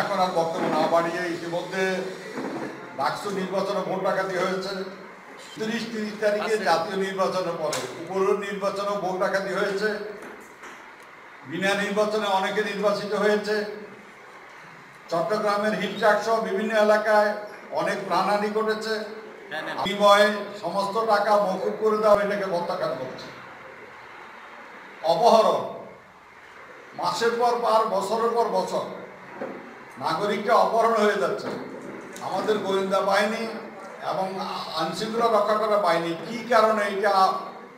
এখন আর বক্তব্য না বাড়িয়ে ইতিমধ্যে ডাকসু নির্বাচনে ভোট ডাকাতি হয়েছে। তিরিশ তিরিশ তারিখে জাতীয় নির্বাচনের পরে উপর নির্বাচনে ভোট ডাকাতি হয়েছে। বিনা নির্বাচনে অনেকে নির্বাচিত হয়েছে। চট্টগ্রামের হিলচাক সহ বিভিন্ন এলাকায় অনেক প্রাণহানি ঘটেছে। বিনিময়ে সমস্ত টাকা মকুব করে দেওয়া এটাকে প্রত্যাখ্যান করছে। অপহরণ। মাসের পর বার বছরের পর বছর। নাগরিকটা অপহরণ হয়ে যাচ্ছে। আমাদের গোয়েন্দা বাহিনী এবং আইনশৃঙ্খলা রক্ষা করা বাহিনী কি কারণে এটা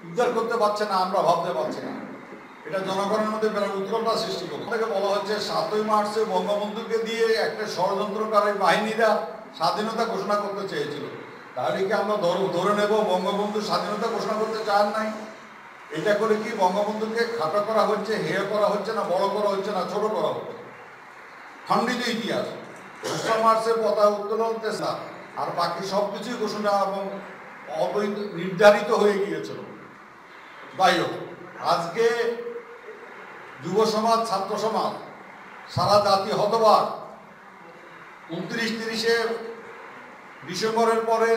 উদ্ধার করতে পারছে না আমরা ভাবতে পারছি না। এটা জনগণের মধ্যে বিরাট উৎকণ্ঠা সৃষ্টি করছে। থেকে বলা হচ্ছে সাতই মার্চে বঙ্গবন্ধুকে দিয়ে একটা ষড়যন্ত্রকারী বাহিনীরা স্বাধীনতা ঘোষণা করতে চেয়েছিল। তাহলে কি আমরা ধরে নেব বঙ্গবন্ধু স্বাধীনতা ঘোষণা করতে চান নাই? এটা করে কি বঙ্গবন্ধুকে খাটো করা হচ্ছে, হেয় করা হচ্ছে না, বড় করা হচ্ছে না, ছোট করা হচ্ছে? খণ্ডিত ইতিহাস। দোসরা মার্চের পতাকা উত্তোলন তেসরা। আর বাকি সব কিছুই ঘোষণা এবং অবৈধ, নির্ধারিত হয়ে গিয়েছিল। যাই আজকে যুব সমাজ, ছাত্র সমাজ, সারা জাতি হতবাক। উনত্রিশ তিরিশে ডিসেম্বরের পরে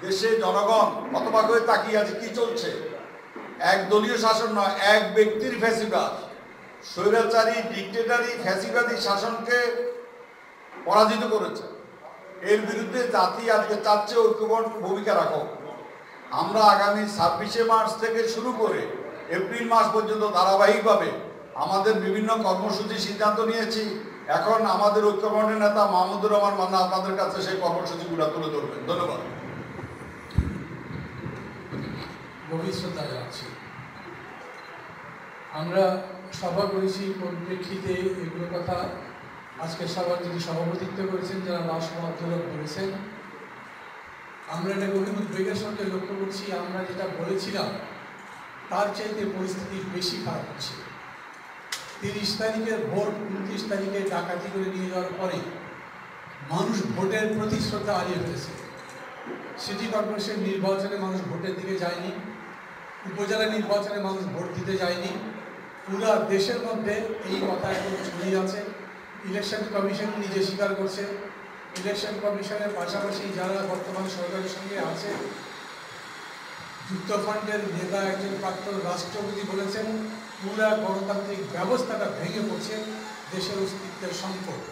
দেশে জনগণ হতবাক হয়ে তাকিয়ে আছে। কি চলছে? এক দলীয় শাসন নয়, এক ব্যক্তির ফ্যাসিবাদ স্বৈরাচারী, ডিকটেটারি, ফ্যাসিবাদী শাসনকে পরাজিত করেছে। এর বিরুদ্ধে জাতি আজকে চাচ্ছে ঐক্যবদ্ধ ভূমিকা রাখো। আমরা আগামী ছাব্বিশে মার্চ থেকে শুরু করে এপ্রিল মাস পর্যন্ত ধারাবাহিকভাবে আমাদের বিভিন্ন কর্মসূচি সিদ্ধান্ত নিয়েছি। এখন আমাদের ঐক্যবন্ধের নেতা মাহমুদুর রহমান মান্না আপনাদের কাছে সেই কর্মসূচিগুলো তুলে ধরবেন। ধন্যবাদ। জানাচ্ছি আমরা সভা করেছি, পরিপ্রেক্ষিতে এগুলো কথা আজকে সভার যিনি সভাপতিত্ব করেছেন, যারা রাষ্ট্র আন্দোলন করেছেন, আমরা এটা গভীর উদ্বেগের সঙ্গে লক্ষ্য করছি। আমরা যেটা বলেছিলাম, তার চাইতে পরিস্থিতি বেশি খারাপ হচ্ছে। তিরিশ তারিখের ভোট, উনত্রিশ তারিখে ডাকাতি করে নিয়ে যাওয়ার পরে মানুষ ভোটের প্রতি শ্রদ্ধা হারিয়ে ফেলেছে। সিটি কর্পোরেশন নির্বাচনে মানুষ ভোটের দিকে যায়নি, উপজেলা নির্বাচনে মানুষ ভোট দিতে যায়নি। পুরো দেশের মধ্যে এই কথা এখন ছড়িয়ে আছে। ইলেকশন কমিশন নিজে স্বীকার করছে। ইলেকশন কমিশনের পাশাপাশি যারা বর্তমান সরকারের সঙ্গে আছে যুক্তফ্রন্টের নেতা একজন প্রাক্তন রাষ্ট্রপতি বলেছেন, পুরা গণতান্ত্রিক ব্যবস্থাটা ভেঙে পড়ছে দেশের অস্তিত্বের সংকট।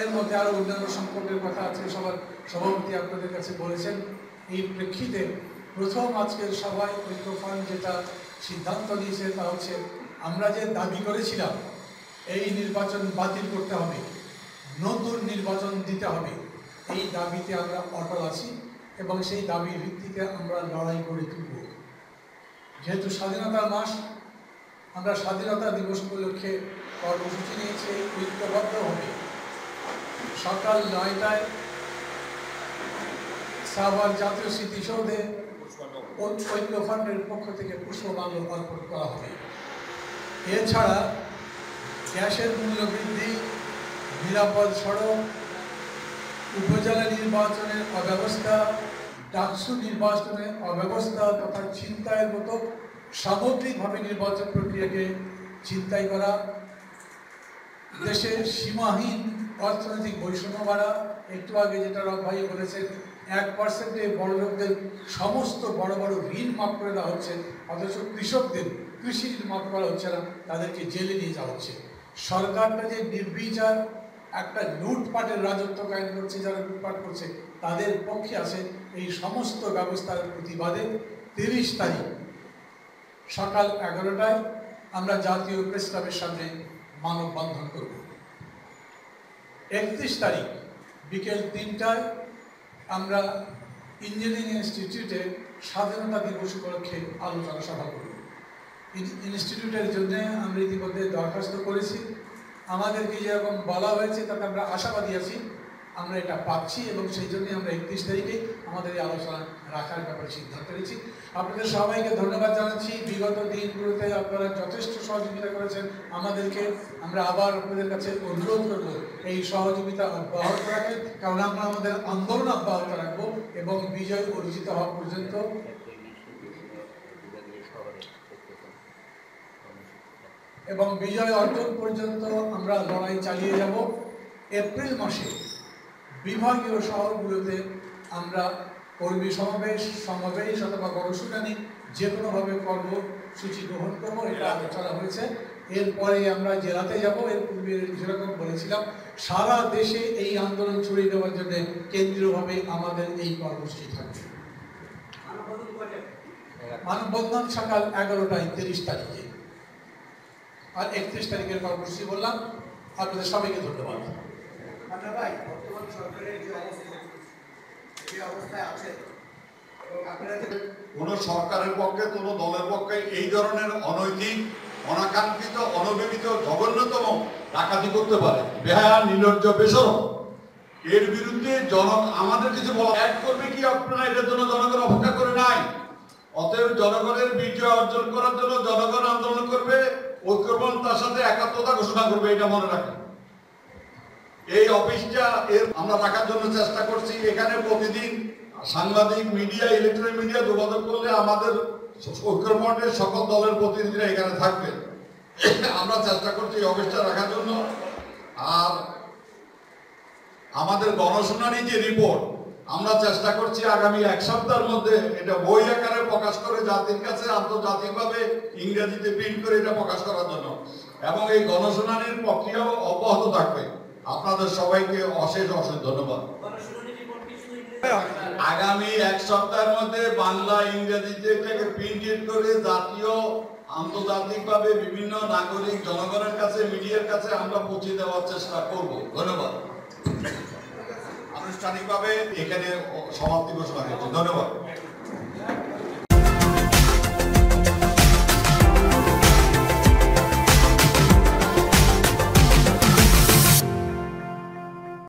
এর মধ্যে আরও অন্যান্য সংকটের কথা আছে, সবার সভাপতি আপনাদের কাছে বলেছেন। এই প্রেক্ষিতে প্রথম আজকের সভায় ঐক্যফ্রন্ট যেটা সিদ্ধান্ত নিয়েছে তা হচ্ছে আমরা যে দাবি করেছিলাম এই নির্বাচন বাতিল করতে হবে নতুন নির্বাচন দিতে হবে এই দাবিতে আমরা অটল আছি এবং সেই দাবির ভিত্তিতে আমরা লড়াই করে তুলব। যেহেতু স্বাধীনতা মাস আমরা স্বাধীনতা দিবস উপলক্ষে কর্মসূচি নিয়েছি ঐক্যবদ্ধ হবে। সকাল নয়টায় সাভার জাতীয় স্মৃতিসৌধে ঐ- ঐক্য ফান্ডের পক্ষ থেকে পুষ্পমাল্য অর্পণ করা হবে। এছাড়া গ্যাসের মূল্য বৃদ্ধি, নিরাপদ সড়ক, উপজেলা নির্বাচনের অব্যবস্থা, ডাকসু নির্বাচনের অব্যবস্থা তথা ছিনতাইয়ের মতো সামগ্রিকভাবে নির্বাচন প্রক্রিয়াকে ছিনতাই করা, দেশের সীমাহীন অর্থনৈতিক বৈষম্য বাড়া, একটু আগে যেটা রব ভাই বলেছেন, এক পার্সেন্টে বড় লোকদের সমস্ত বড় বড় ঋণ মাফ করে দেওয়া হচ্ছে, অথচ কৃষকদের। কৃষি মাফ করা হচ্ছে না, তাদেরকে জেলে নিয়ে যাওয়া হচ্ছে। সরকারটা যে নির্বিচার একটা লুটপাটের রাজত্ব কায়েম করছে, যারা লুটপাট করছে, তাদের পক্ষে আছে এই সমস্ত ব্যবস্থার প্রতিবাদে তিরিশ তারিখ। সকাল এগারোটায় আমরা জাতীয় প্রেস ক্লাবের সামনে মানববন্ধন করব। একত্রিশ তারিখ বিকেল তিনটায় আমরা ইঞ্জিনিয়ারিং ইনস্টিটিউটে স্বাধীনতা দিবস উপলক্ষে আলোচনা সভা করব। ইনস্টিটিউটের জন্য আমরা ইতিমধ্যে দরখাস্ত করেছি। আমাদেরকে যেরকম বলা হয়েছে, তাতে আমরা আশাবাদী আছি, আমরা এটা পাচ্ছি এবং সেই জন্যই আমরা একত্রিশ তারিখে আমাদের এই আলোচনা রাখার ব্যাপারে সিদ্ধান্ত নিয়েছি। আপনাদের সবাইকে ধন্যবাদ জানাচ্ছি। বিগত দিনগুলোতে আপনারা যথেষ্ট সহযোগিতা করেছেন আমাদেরকে। আমরা আবার আপনাদের কাছে অনুরোধ করব, এই সহযোগিতা অব্যাহত রাখেন, কারণ আমরা আমাদের আন্দোলন অব্যাহত রাখব এবং বিজয় অর্জিত হওয়া পর্যন্ত এবং বিজয় অর্জন পর্যন্ত আমরা লড়াই চালিয়ে যাব। এপ্রিল মাসে বিভাগীয় শহরগুলোতে আমরা কর্মী সমাবেশ সমাবেশ অথবা গণশুনানি যে কোনোভাবে কর্মসূচি গ্রহণ করব এটা আলোচনা হয়েছে। এরপরে আমরা জেলাতে যাব এর পূর্বে যেরকম বলেছিলাম সারা দেশে এই আন্দোলন ছড়িয়ে দেওয়ার জন্য কেন্দ্রীয়ভাবে আমাদের এই কর্মসূচি থাকবে। মানববন্ধন সকাল এগারোটায় তিরিশ তারিখে। আর একত্রিশ তারিখের কর্মসূচি বললাম আপনাদের সবাইকে ধন্যবাদ। আচ্ছা ভাই বর্তমান সরকারের যে অবস্থা যে অবস্থায় আছে এবং আপনারা যে কোনো সরকারের পক্ষে কোনো দলের পক্ষে এই ধরনের অনৈতিক অনাকাঙ্ক্ষিত অনবিমিত জঘন্যতম ডাকাতি করতে পারে। বেহায়া নির্লজ্জ বেসরম। এর বিরুদ্ধে জন আমাদের কিছু বলা এক করবে কি আপনারা? এটার জন্য জনগণ অপেক্ষা করে নাই। অতএব জনগণের বিজয় অর্জন করার জন্য জনগণ আন্দোলন করবে। ঐক্যবন তার সাথে একাত্মতা ঘোষণা করবে, এটা মনে রাখেন। এই অফিসটা এর আমরা রাখার জন্য চেষ্টা করছি। এখানে প্রতিদিন সাংবাদিক, মিডিয়া, ইলেকট্রনিক মিডিয়া যোগাযোগ করলে আমাদের ঐক্যমঠের সকল দলের প্রতিনিধিরা এখানে থাকবে। আমরা চেষ্টা করছি এই অফিসটা রাখার জন্য। আর আমাদের গণশুনানি যে রিপোর্ট আমরা চেষ্টা করছি আগামী এক সপ্তাহের মধ্যে এটা বই আকারে প্রকাশ করে জাতির কাছে আন্তর্জাতিকভাবে ইংরেজিতে প্রিন্ট করে এটা প্রকাশ করার জন্য। এবং এই গণশুনানির প্রক্রিয়াও অব্যাহত থাকবে। আপনাদের সবাইকে অশেষ অশেষ ধন্যবাদ। আগামী এক সপ্তাহের মধ্যে বাংলা, ইংরেজিতে এটাকে প্রিন্টেড করে জাতীয়, আন্তর্জাতিকভাবে বিভিন্ন নাগরিক জনগণের কাছে, মিডিয়ার কাছে আমরা পৌঁছে দেওয়ার চেষ্টা করব। ধন্যবাদ। আনুষ্ঠানিকভাবে এখানে সমাপ্তি ঘোষণা করছি ধন্যবাদ।